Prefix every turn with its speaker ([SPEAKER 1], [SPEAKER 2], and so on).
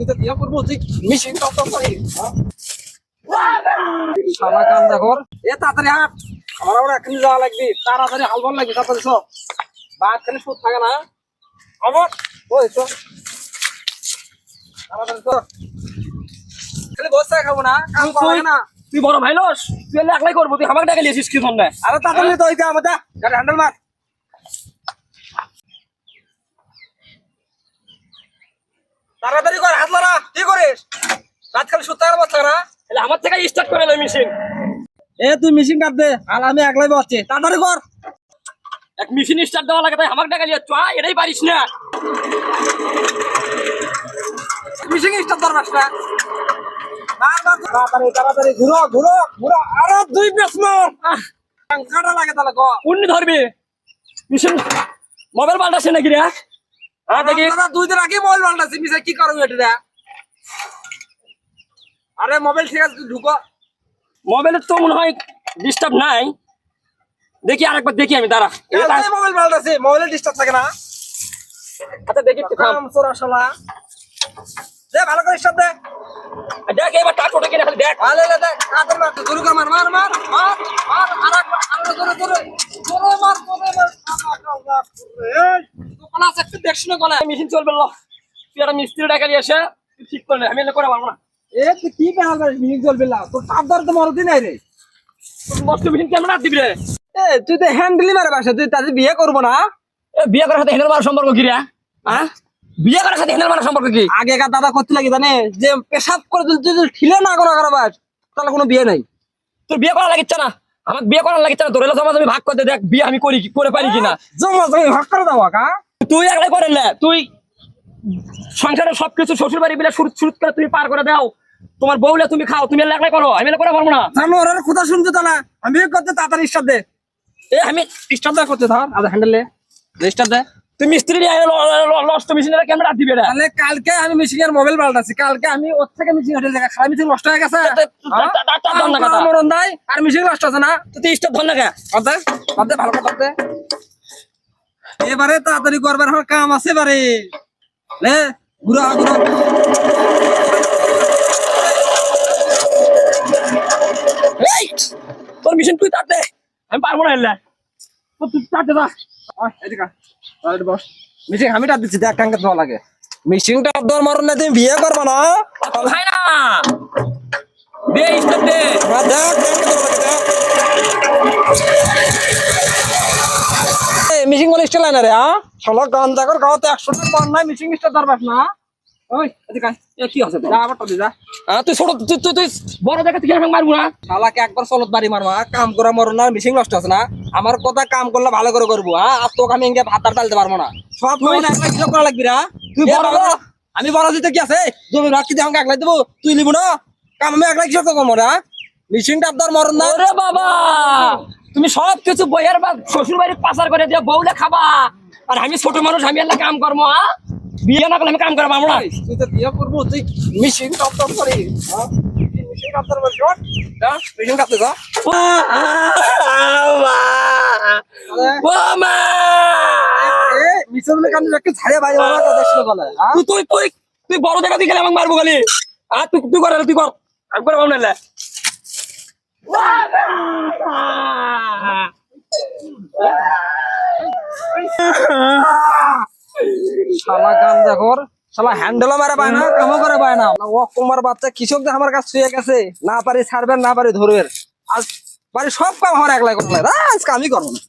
[SPEAKER 1] তো কান দেখর এ তাড়াতাড়ি হাট। আমার আবার এখনই যাওয়া লাগবে। তাড়াতাড়ি হালবল লাগবে তাড়াতাড়ি সব বাদ খালি সুদ থাকে না। আমার? ওই তো তাড়াতাড়ি তো খালি বসে খাব না কাম করা না।
[SPEAKER 2] তুই বড় ভাই লস তুই একলাই করব তুই আমাকে ডাকে লিয়েছিস কি ধরনে
[SPEAKER 1] আরে তাড়াতাড়ি তো ওইটা আমাদের হ্যান্ডেল মার। তাড়াতাড়ি কর হাত মারা কি করিস? রাত খালি সুদ থাকার বসে না?
[SPEAKER 2] তাহলে আমার থেকে স্টার্ট করে মেশিন
[SPEAKER 1] এ তুই মেশিন কাট দে আর আমি একলাই বসছি। তাড়াতাড়ি কর।
[SPEAKER 2] এক মেশিন স্টার্ট দেওয়া লাগে তাই আমাকে ডাকে লিয়ে চ এটাই পারিস না।
[SPEAKER 1] মেশিন স্টার্ট দরবার না তাড়াতাড়ি তাড়াতাড়ি ঘুরো ঘুরো ঘুরো। আরও দুই পেস কাটা লাগে তাহলে ক
[SPEAKER 2] উন্নি ধরবি। মেশিন মোবাইল পাল্টাছে নাকি রে
[SPEAKER 1] দুই দিন আগে মোবাইল পাল্টাছি মিশে কি করব এটা আরে মোবাইল ঠিক আছে ঢুকো।
[SPEAKER 2] মোবাইলের তো মনে হয় ডিস্টার্ব নাই। দেখি আরেকবার দেখি আমি দাঁড়া।
[SPEAKER 1] মোবাইল পাল্টাছি মোবাইলে ডিস্টার্ব থাকে না।
[SPEAKER 2] আচ্ছা দেখি
[SPEAKER 1] দে ভালো করে স্টার্ট দে।
[SPEAKER 2] দেখ এবার টাক ওটা কিনে দেখ।
[SPEAKER 1] ভালো দেখ কাদের মার জোরে মার মার মার মার মার আর জোরে জোরে জোরে মার জোরে মার। আল্লাহ এই
[SPEAKER 2] দোকান আছে একটু দেখছি না মেশিন চলবে ল। তুই একটা মিস্ত্রি ডাকা নিয়ে এসে ঠিক করলে আমি এলে করে পারব না।
[SPEAKER 1] এ তুই কি বেহাল করিস চলবে না তোর চাপদার তো মরদি নাই রে।
[SPEAKER 2] নষ্ট মেশিন কেমন দিবি রে?
[SPEAKER 1] এ তুই তো হ্যান্ডেলি মারে বাসা তুই তাদের বিয়ে করব না?
[SPEAKER 2] বিয়ে করার সাথে মারার সম্পর্ক কি রে হ্যাঁ? বিয়ে করার সাথে মারার সম্পর্ক কি?
[SPEAKER 1] আগেকার দাদা করতে লাগে জানে? যে পেশাব করে তুই তুই যদি ঠিলে না করো কারও বাস তাহলে কোনো বিয়ে নাই।
[SPEAKER 2] তোর বিয়ে করা লাগিচ্ছে না? আমার বিয়ে করার লাগিচ্ছে না? তোর এলো জমা জমি ভাগ করতে দেখ বিয়ে আমি করি করে পারি কিনা?
[SPEAKER 1] জমা জমি ভাগ করে দাও কা
[SPEAKER 2] তুই একলাই করেন না তুই সংসারে সবকিছু শ্বশুর বাড়ি বিলে শুরু শুরু করে তুমি পার করে দাও। তোমার বউলে তুমি খাও তুমি একলাই করো আমি করে পারব না।
[SPEAKER 1] জানো ওরা কোথা শুনতে তো না। আমি করতে তাড়াতাড়ি স্টার্ট দে।
[SPEAKER 2] এ আমি
[SPEAKER 1] স্টার্ট দে করতে ধর আর হ্যান্ডেলে স্টার্ট দে
[SPEAKER 2] তুই মিস্ত্রি নিয়ে লস্ট মেশিনের রাত দিবে রে
[SPEAKER 1] তাহলে কালকে আমি মিশিং এর মোবাইল পাল্টাছি কালকে আমি ওর থেকে মিশিং হোটেল দেখা। খারাপ মিশিং নষ্ট হয়ে গেছে।
[SPEAKER 2] না।
[SPEAKER 1] মরণ আর মিশিং নষ্ট আছে না।
[SPEAKER 2] তুই স্টপ ধর না কে।
[SPEAKER 1] অর্ধে অর্ধে ভালো কথা অর্ধে এবারে তাড়াতাড়ি করবার আমার কাম আছে এবারে। লে ঘুরো
[SPEAKER 2] তোর মেশিন তুই তাতে আমি পারব না এলে। তুই তাতে
[SPEAKER 1] বস। মিশিং আমি টাট দিচ্ছি দেখ কাঙ্কে দেওয়া লাগে। মিশিংটা দর মরণ না তুমি বিয়ে করবা না?
[SPEAKER 2] খাই না। দে দে।
[SPEAKER 1] হ্যাঁ, দেখ। মিশিং বলে স্টাইল না রে হ্যাঁ শালা গান দেখর গাওতে একশো টাকা পান নাই মিশিং স্টাইল দরবার না ওই এদিকে
[SPEAKER 2] এ কি আছে তোর?
[SPEAKER 1] যা আবার টাদি যা।
[SPEAKER 2] হ্যাঁ, তুই ছোট তুই তুই তুই বড় দেখে তুই কেন মারবো না
[SPEAKER 1] শালাকে একবার চলত বাড়ি মারবা কাম করা মরণ না মিশিং নষ্ট আছে না। আমার কথা কাম করলে ভালো করে করব হ্যাঁ আর তোকে আমি ভাত আর ডালতে পারব না সব সময় একলা কিছু করা লাগবি না তুই বড় আমি বড় দিতে কি আছে? জমি ভাগ কি আমাকে একলাই দেবো? তুই নিবো না? কাম আমি একলা কিছু করব না মিশিংটা আপনার মরণ না
[SPEAKER 2] বাবা! তুমি সব কিছু বইয়ের বা শ্বশুর বাড়ি পাচার করে দিয়ে বউলে খাবা। আর আমি ছোট মানুষ আমি এলা কাম করব হ্যাঁ? বিয়ে না করলে আমি কাম করব আমরা।
[SPEAKER 1] তুই তো বিয়ে করব তুই টপ করি। কাপতে যা।
[SPEAKER 2] তুই তুই তুই তুই বড় দেখা দিয়ে গেলে আমাকে মারবো খালি। আর তুই তুই করে তুই কর। আমি করে পাবো না
[SPEAKER 1] কাম হ্যান্ডেলও মারা পায় না করে পায় না। বাচ্চা, কৃষক যে আমার কাছে শুয়ে গেছে, না পারি না পারি আজ সব কাম একলাই আমি করব না।